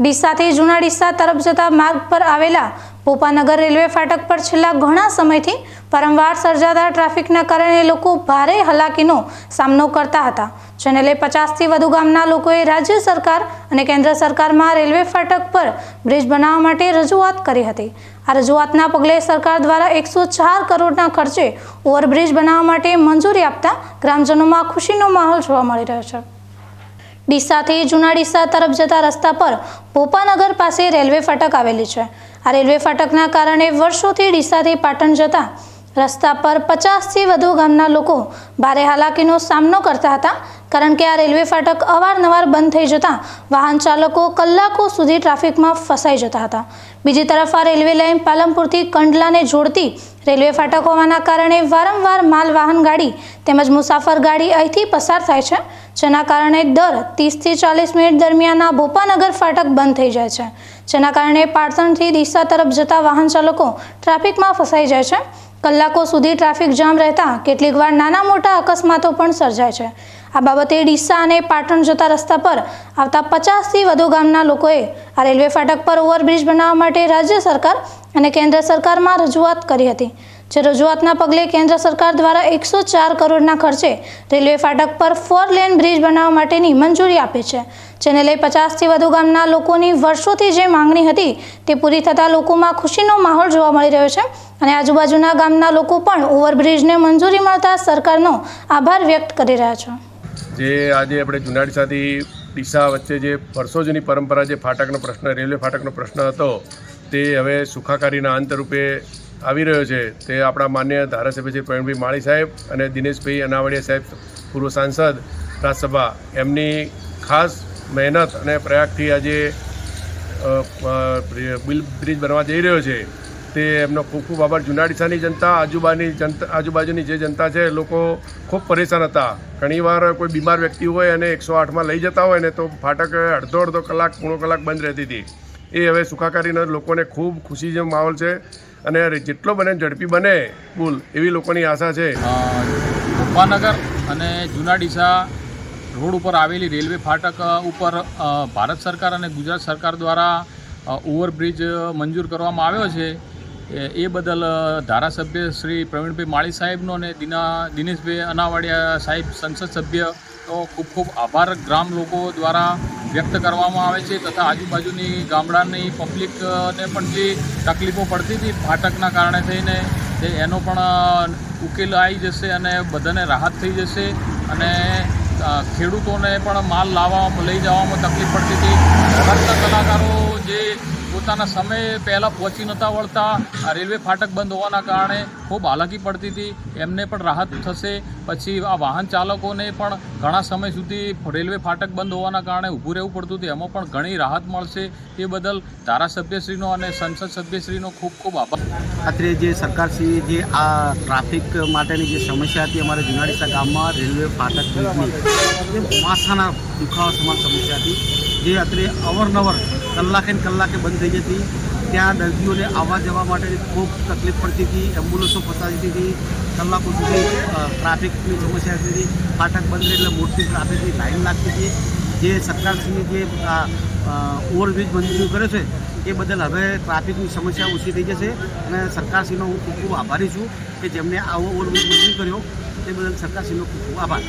ડીસાથી જૂના ડીસા તરફ જતા માર્ગ પર આવેલા પોપાનગર રેલવે ફાટક પર છેલ્લા ઘણા સમયથી વારંવાર સર્જાતા ટ્રાફિકના કારણે લોકો ભારે હલાકીનો સામનો કરતા હતા. જેને લઈ પચાસથી વધુ ગામના લોકોએ રાજ્ય સરકાર અને કેન્દ્ર સરકારમાં રેલવે ફાટક પર બ્રિજ બનાવવા માટે રજૂઆત કરી હતી. આ રજૂઆતના પગલે સરકાર દ્વારા એકસો ચાર કરોડના ખર્ચે ઓવરબ્રિજ બનાવવા માટે મંજૂરી આપતા ગ્રામજનોમાં ખુશીનો માહોલ જોવા મળી રહ્યો છે. ડીસાથી જૂના ડીસા તરફ જતા રસ્તા પર ભોપાનગર પાસે રેલવે ફાટક આવેલી છે. આ રેલવે ફાટકના કારણે વર્ષોથી ડીસાથી પાટણ જતા રસ્તા પર પચાસથી વધુ ગામના લોકો ભારે હાલાકીનો સામનો કરતા હતા. કારણ કે આ રેલવે ફાટક અવારનવાર બંધ થઈ જતાં વાહન ચાલકો કલાકો સુધી ટ્રાફિકમાં ફસાઈ જતા હતા. બીજી તરફ આ રેલવે લાઇન પાલનપુરથી કંડલાને જોડતી રેલવે ફાટક હોવાના કારણે વારંવાર માલ વાહન ગાડી તેમજ મુસાફર ગાડી અહીંથી પસાર થાય છે, જેના કારણે દર ત્રીસથી ચાલીસ મિનિટ દરમિયાન આ ભોપાનગર ફાટક બંધ થઈ જાય છે, જેના કારણે પાટણથી ડીસા તરફ જતા વાહન ચાલકો ટ્રાફિકમાં ફસાઈ જાય છે. કલાકો સુધી ટ્રાફિક જામ રહેતા કેટલીક વાર નાના મોટા અકસ્માતો પણ સર્જાય છે. આ બાબતે ડીસા અને પાટણ જતા રસ્તા પર આવતા પચાસથી વધુ ગામના લોકોએ આ રેલવે ફાટક પર ઓવરબ્રિજ બનાવવા માટે રાજ્ય સરકાર અને કેન્દ્ર સરકારમાં રજૂઆત કરી હતી, જે રજૂઆતના પગલે કેન્દ્ર સરકાર દ્વારા એકસો ચાર કરોડના ખર્ચે રેલવે ફાટક પર ફોર લેન બ્રિજ બનાવવા માટેની મંજૂરી આપી છે, જેને લઈ પચાસથી વધુ ગામના લોકોની વર્ષોથી જે માંગણી હતી તે પૂરી થતાં લોકોમાં ખુશીનો માહોલ જોવા મળી રહ્યો છે અને આજુબાજુના ગામના લોકો પણ ઓવરબ્રિજને મંજૂરી મળતા સરકારનો આભાર વ્યક્ત કરી રહ્યા છે. જે આજે આપણે જુનાડીસાથી ડીસા વચ્ચે જે વર્ષો પરંપરા જે ફાટકનો પ્રશ્ન, રેલવે ફાટકનો પ્રશ્ન હતો, તે હવે સુખાકારીના અંતરૂપે આવી રહ્યો છે. તે આપણા માન્ય ધારાસભ્ય શ્રી પ્રવીણભાઈ માળી સાહેબ અને દિનેશભાઈ અનાવડિયા સાહેબ, પૂર્વ સાંસદ, રાજ્યસભા. એમની ખાસ મહેનત અને પ્રયાગથી આજે બિલ બ્રિજ બનવા જઈ રહ્યો છે. તે એમનો ખૂબ ખૂબ આભાર. જુનાડીસાની જનતા આજુબાજુની જનતા, આજુબાજુની જે જનતા છે લોકો ખૂબ પરેશાન હતા. ઘણીવાર કોઈ બીમાર વ્યક્તિ હોય અને એકસો આઠમાં લઈ જતા હોય ને તો ફાટક અડધો અડધો કલાક, પૂણો કલાક બંધ રહેતી હતી. એ હવે સુખાકારીનો લોકોને ખૂબ ખુશી જેવો માહોલ છે અને જેટલો બને ઝડપી બને પુલ એવી લોકોની આશા છે. ગોપાનગર અને જુનાડીસા રોડ ઉપર આવેલી રેલવે ફાટક ઉપર ભારત સરકાર અને ગુજરાત સરકાર દ્વારા ઓવરબ્રિજ મંજૂર કરવામાં આવ્યો છે. એ- બદલ ધારાસભ્ય શ્રી પ્રવીણભાઈ માળી સાહેબનો અને દિના, દિનેશભાઈ અનાવાડિયા સાહેબ સંસદ સભ્ય તો ખૂબ ખૂબ આભાર ગ્રામ લોકો દ્વારા વ્યક્ત કરવામાં આવે છે તથા આજુબાજુની ગામડાની પબ્લિકને પણ જે તકલીફો પડતી હતી ફાટકના કારણે થઈને તે એનો પણ ઉકેલ આવી જશે અને બધાને રાહત થઈ જશે અને ખેડૂતોને પણ માલ લાવવામાં, લઈ જવામાં તકલીફ પડતી હતી. ઘરના કલાકારો જે પોતાના સમય પહેલાં પહોંચી નહોતા વળતા. રેલવે ફાટક બંધ હોવાના કારણે ખૂબ હાલાકી પડતી હતી. એમને પણ રાહત થશે. પછી આ વાહન ચાલકોને પણ ઘણા સમય સુધી રેલવે ફાટક બંધ હોવાના કારણે ઊભું રહેવું પડતું હતું. એમાં પણ ઘણી રાહત મળશે. તે બદલ ધારાસભ્યશ્રીનો અને સંસદ સભ્યશ્રીનો ખૂબ ખૂબ આભાર. અત્રે જે સરકારશ્રીએ જે આ ટ્રાફિક માટેની જે સમસ્યા હતી અમારા જુનાડીસા ગામમાં, રેલવે ફાટક માથાના દુખાવા સમાન સમસ્યા હતી. જે અત્રે અવરનવર કલાકે ને કલાકે બંધ થઈ જતી. ત્યાં દર્દીઓને આવવા જવા માટે ખૂબ તકલીફ પડતી હતી. એમ્બ્યુલન્સો ફસાતી હતી કલાકો સુધી ટ્રાફિકની સમસ્યા હતી. ફાટક બંધ એટલે મોટી ટ્રાફિકની લાઈન લાગતી હતી. જે સરકારશ્રીએ જે ઓવરબ્રિજ મંજૂર કર્યો છે, એ બદલ હવે ટ્રાફિકની સમસ્યા ઓછી થઈ જશે અને સરકારશ્રીનો હું ખૂબ ખૂબ આભારી છું કે જેમને આવો ઓવરબ્રિજ મંજૂર કર્યો. તે બદલ સરકારશ્રીનો ખૂબ ખૂબ આભાર.